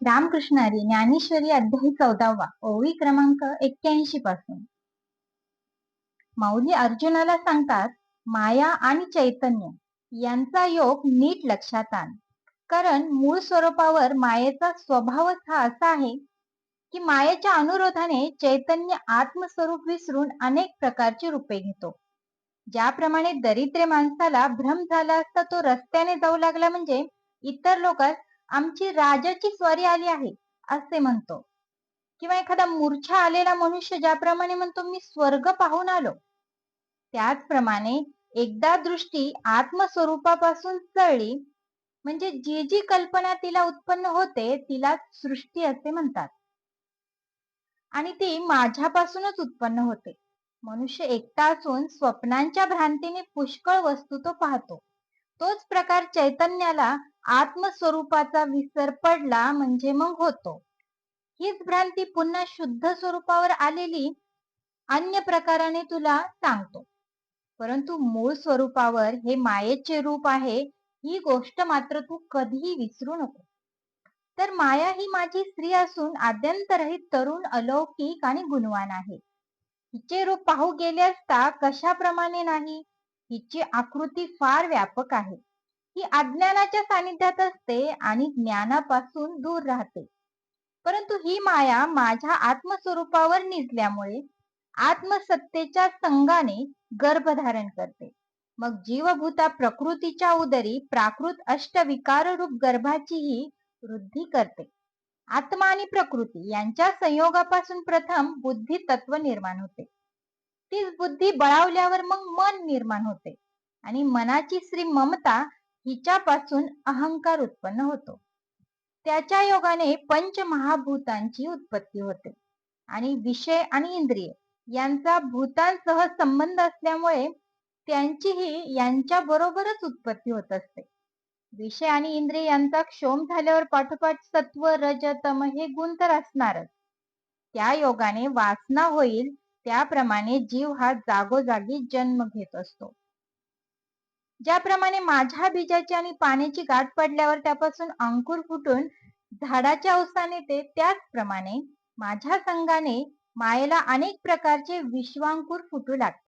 रामकृष्णारी ज्ञानेश्वरी अध्याय चौदावा ओवी क्रमांक एक्क्याऐंशी पासून. माऊली अर्जुनाला सांगतात माया आणि चैतन्य यांचा योग नीट लक्षात आण. कारण मूळ स्वरूपावर मायेचा स्वभावच हा असा आहे की मायेच्या अनुरोधाने चैतन्य आत्मस्वरूप विसरून अनेक प्रकारची रूपे घेतो. ज्याप्रमाणे दरिद्र माणसाला भ्रम झाला असता तो रस्त्याने जाऊ लागला म्हणजे इतर लोकात आमची राजाची स्वारी आली आहे असे म्हणतो. किंवा एखादा मूर्छा आलेला मनुष्य ज्याप्रमाणे म्हणतो मी स्वर्ग पाहून आलो. त्याचप्रमाणे एकदा दृष्टी आत्मस्वरूपापासून चळली म्हणजे जी जी कल्पना तिला उत्पन्न होते तिला सृष्टी असे म्हणतात. आणि ती माझ्यापासूनच उत्पन्न होते. मनुष्य एकटा असून स्वप्नांच्या भ्रांतीने पुष्कळ वस्तू तो पाहतो. तोच प्रकार चैतन्याला आत्मस्वरूपाचा विसर पडला म्हणजे मग होतो. हीच भ्रांती पुन्हा शुद्ध स्वरूपावर आलेली अन्य प्रकाराने तुला सांगतो. परंतु मूळ स्वरूपावर हे मायेचे रूप आहे ही गोष्ट मात्र तू कधीही विसरू नको. तर माया ही माझी स्त्री असून आद्यंतरहित तरुण अलौकिक आणि गुणवान आहे. हिचे रूप पाहू गेले असता कशाप्रमाणे नाही? हिची आकृती फार व्यापक आहे. ही अज्ञानाच्या सानिध्यात असते आणि ज्ञानापासून दूर राहते. परंतु ही माया माझ्या आत्मस्वरूपावर निजल्यामुळे आत्मसत्तेच्या संघाने गर्भधारण करते. मग जीवभूता प्रकृतीच्या उदरी प्राकृत अष्टविकार रूप गर्भाचीही वृद्धी करते. आत्मा आणि प्रकृती यांच्या संयोगापासून प्रथम बुद्धी तत्व निर्माण होते. तीच बुद्धी बळावल्यावर मग मन निर्माण होते. आणि मनाची श्री ममता हिच्यापासून अहंकार उत्पन्न होतो. त्याच्या योगाने पंच महाभूतांची उत्पत्ती होते. आणि विषय आणि इंद्रिय यांचा भूतांसह संबंध असल्यामुळे त्यांचीही यांच्या बरोबरच उत्पत्ती होत असते. विषय आणि इंद्रिय यांचा क्षोम झाल्यावर पाठोपाठ सत्व रज तम हे गुण तर असणारच. त्या योगाने वासना होईल त्याप्रमाणे जीव हा जागोजागी जन्म घेत असतो. ज्याप्रमाणे माझ्या बीजाची आणि पाण्याची गाठ पडल्यावर त्यापासून अंकुर फुटून झाडाच्या अवस्थाने येते त्याचप्रमाणे माझ्या संघाने मायेला अनेक प्रकारचे विश्वांकुर फुटू लागते.